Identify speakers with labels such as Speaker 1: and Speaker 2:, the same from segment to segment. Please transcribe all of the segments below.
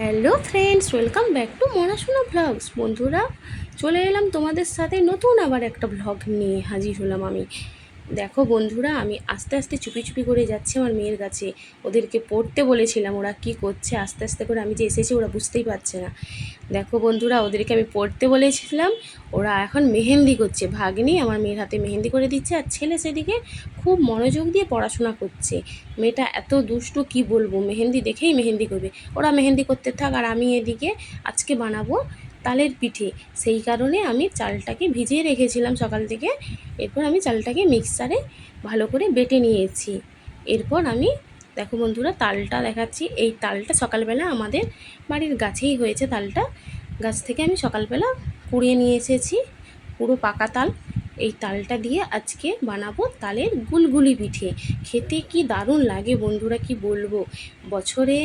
Speaker 1: Hello friends, welcome back to Monashona blogs. বন্ধুরা, চলে এলাম তোমাদের সাথে নতুন আবার একটা ব্লগ নিয়ে হাজির হলাম আমি। দেখো বন্ধুরা, আমি আস্তে আস্তে চুপি চুপি করে যাচ্ছি আমার মেয়ের কাছে। ওদেরকে পড়তে বলেছিলাম, ওরা কি করছে, আস্তে আস্তে করে আমি যে এসেছি ওরা বুঝতেই পারছে না। দেখো বন্ধুরা, ওদেরকে আমি পড়তে বলেছিলাম, ওরা এখন মেহেন্দি করছে। ভাগ্নি আমার মেয়ের হাতে মেহেন্দি করে দিচ্ছে আর ছেলে সেদিকে খুব মনোযোগ দিয়ে পড়াশোনা করছে। মেয়েটা এত দুষ্টু, কি বলব? মেহেন্দি দেখেই মেহেন্দি করবে। ওরা মেহেন্দি করতে থাক আর আমি এদিকে আজকে বানাবো তালের পিঠে। সেই কারণে আমি চালটাকে ভিজিয়ে রেখেছিলাম সকাল থেকে। এরপর আমি চালটাকে মিক্সারে ভালো করে বেটে নিয়েছি। এরপর আমি, দেখো বন্ধুরা, তালটা দেখাচ্ছি। এই তালটা সকালবেলা আমাদের বাড়ির গাছেই হয়েছে তালটা। গাছ থেকে আমি সকালবেলা কুড়িয়ে নিয়ে এসেছি, পুরো পাকা তাল। এই তালটা দিয়ে আজকে বানাবো তালের গুলগুলি পিঠে। খেতে কি দারুণ লাগে বন্ধুরা, কি বলব? বছরে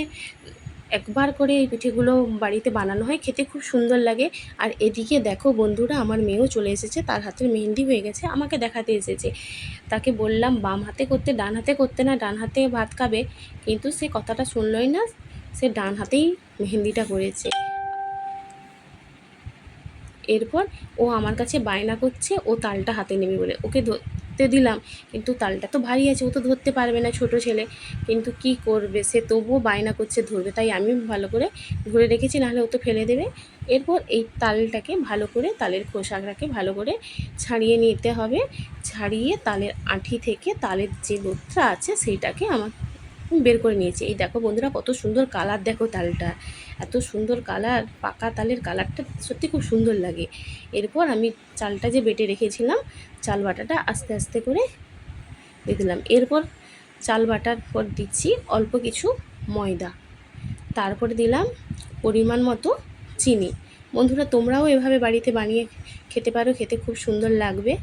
Speaker 1: একবার করে এই পিঠেগুলো বাড়িতে বানানো হয়, খেতে খুব সুন্দর লাগে। আর এদিকে দেখো বন্ধুরা, আমার মেয়েও চলে এসেছে, তার হাতের মেহেন্দি হয়ে গেছে, আমাকে দেখাতে এসেছে। তাকে বললাম, বাম হাতে করতে, ডান হাতে করতে না, ডান হাতে ভাত খাবে। কিন্তু সে কথাটা শুনলই না, সে ডান হাতেই মেহেন্দিটা করেছে। এরপর ও আমার কাছে বায়না করছে, ও তালটা হাতে নেবে বলে, ওকে ধরতে দিলাম। কিন্তু তালটা তো ভারী আছে, ও তো ধরতে পারবে না ছোট ছেলে। কিন্তু কি করবে? সে তবুও বায়না করছে, ধরবে। তাই আমি ভালো করে ধরে রেখেছি, নাহলে ও তো ফেলে দেবে। এরপর এই তালটাকে ভালো করে, তালের খোসাটাকে ভালো করে ছাড়িয়ে নিতে হবে। ছাড়িয়ে তালের আঁঠি থেকে তালের যে লোত্রা আছে, সেইটাকে আমার বের করে নিয়েছি। এই দেখো বন্ধুরা, কত সুন্দর কালার দেখো তালটা। এত সুন্দর কালার, পাকা তালের কালারটা সত্যি খুব সুন্দর লাগে। এরপর আমি চালটা যে বেটে রেখেছিলাম, চাল বাটাটা আস্তে আস্তে করে দিয়ে দিলাম। এরপর চাল বাটার পর দিচ্ছি অল্প কিছু ময়দা। তারপরে দিলাম পরিমাণ মতো চিনি। বন্ধুরা, তোমরাও এভাবে বাড়িতে বানিয়ে খেতে পারো, খেতে খুব সুন্দর লাগবে।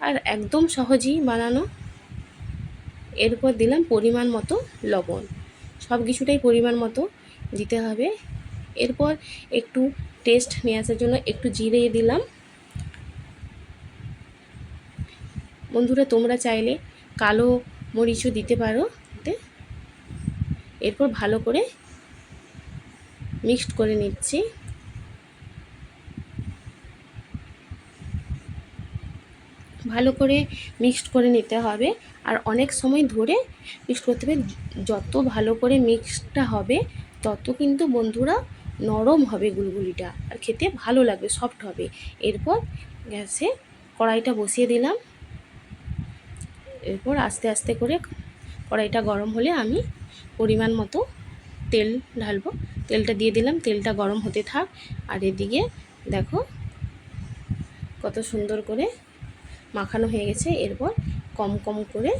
Speaker 1: আর একদম সহজেই বানানো এরপর দিলাম পরিমাণ মতো লবণ। সব কিছুটাই পরিমাণ মতো দিতে হবে। এরপর একটু টেস্ট নিয়ে আসার জন্য একটু জিরে দিলাম। বন্ধুরা, তোমরা চাইলে কালো মরিচও দিতে পারো। এরপর ভালো করে মিক্সড করে নিচ্ছি। ভালো করে মিক্সড করে নিতে হবে। আর অনেক সময় ধরে মিক্সড করতে হবে। যত ভালো করে মিক্সডটা হবে, তত কিন্তু বন্ধুরা নরম হবে গুলগুলিটা। আর খেতে ভালো লাগবে সফট হবে। এরপর গ্যাসে কড়াইটা বসিয়ে দিলাম। এরপর আস্তে আস্তে করে কড়াইটা গরম হলে আমি পরিমাণ মতো তেল ঢালবো। তেলটা দিয়ে দিলাম, তেলটা গরম হতে থাক। আর এদিকে দেখো কত সুন্দর করে মাখানো হয়ে গেছে। এরপর কম কম করে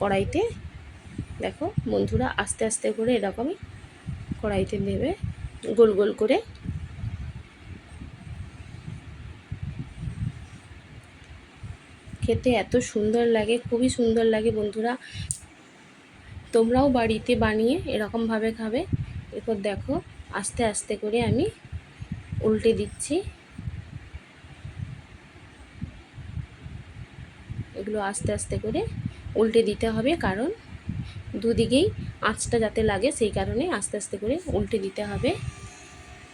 Speaker 1: কড়াইতে দেখো বন্ধুরা আস্তে আস্তে করে এরকমই কড়াইতে দেবে গোল গোল করে। খেতে এত সুন্দর লাগে, খুবই সুন্দর লাগে বন্ধুরা। তোমরাও বাড়িতে বানিয়ে এরকমভাবে খাবে। এরপর দেখো আস্তে আস্তে করে আমি উল্টে দিচ্ছি। এগুলো আস্তে আস্তে করে উল্টে দিতে হবে, কারণ দুদিকেই আঁচটা যাতে লাগে সেই কারণে আস্তে আস্তে করে উল্টে দিতে হবে।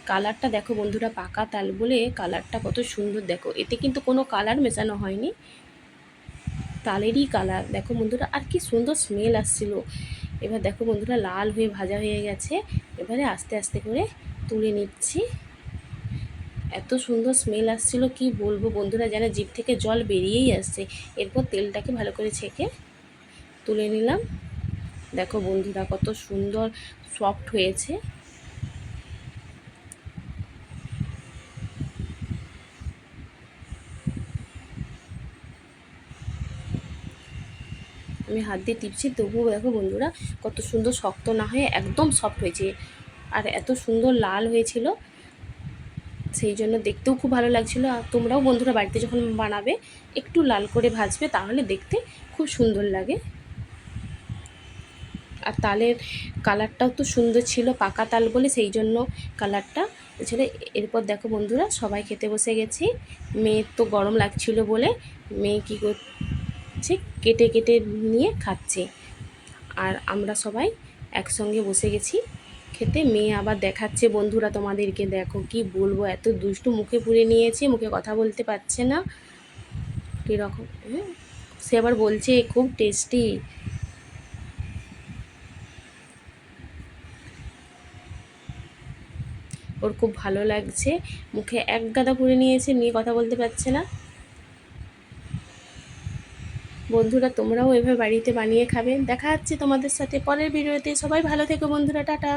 Speaker 1: কালারটা দেখো বন্ধুরা পাকা তাল বলে কালারটা কত সুন্দর দেখো। এতে কিন্তু কোনো কালার মেশানো হয়নি। তালেরই কালার। দেখো বন্ধুরা, আর কি সুন্দর স্মেল আসছিল। এবার দেখো বন্ধুরা, লাল হয়ে ভাজা হয়ে গেছে। এবারে আস্তে আস্তে করে তুলে নিচ্ছি। এত সুন্দর স্মেল আসছিল, কি বলব বন্ধুরা? যেন জিভ থেকে জল বেরিয়েই আসছে। এরপর তেলটাকে ভালো করে ছেঁকে তুলে নিলাম। দেখো বন্ধুরা, কত সুন্দর সফট হয়েছে। আমি হাত দিয়ে টিপছি, তবুও দেখো বন্ধুরা, কত সুন্দর শক্ত না হয়ে একদম সফট হয়েছে। আর এত সুন্দর লাল হয়েছিল সেই জন্য দেখতেও খুব ভালো লাগছিল। আর তোমরাও বন্ধুরা বাড়িতে যখন বানাবে, একটু লাল করে ভাজবে, তাহলে দেখতে খুব সুন্দর লাগে। আর তালের কালারটাও তো সুন্দর ছিল, পাকা তাল বলে সেই জন্য কালারটা। ছিল এরপর দেখো বন্ধুরা, সবাই খেতে বসে গেছি। মেয়ের তো গরম লাগছিল বলে মেয়ে কী করছে, কেটে কেটে নিয়ে খাচ্ছে। আর আমরা সবাই একসঙ্গে বসে গেছি। খেতে, মেয়ে আবার দেখাচ্ছে, বন্ধুরা, তোমাদেরকে দেখো, কি বলব? এত দুষ্টু মুখে পুড়ে নিয়েছে, মুখে কথা বলতে পারছে না। কীরকম হ্যাঁ? সে আবার বলছে খুব টেস্টি ওর খুব ভালো লাগছে, মুখে এক গাদা পুড়ে নিয়েছে, মেয়ে কথা বলতে পারছে না। বন্ধুরা, তোমরাও এভাবে বাড়িতে বানিয়ে খাবে। দেখা যাচ্ছে তোমাদের সাথে পরের ভিডিওতে। সবাই ভালো থেকো বন্ধুরা, টাটা।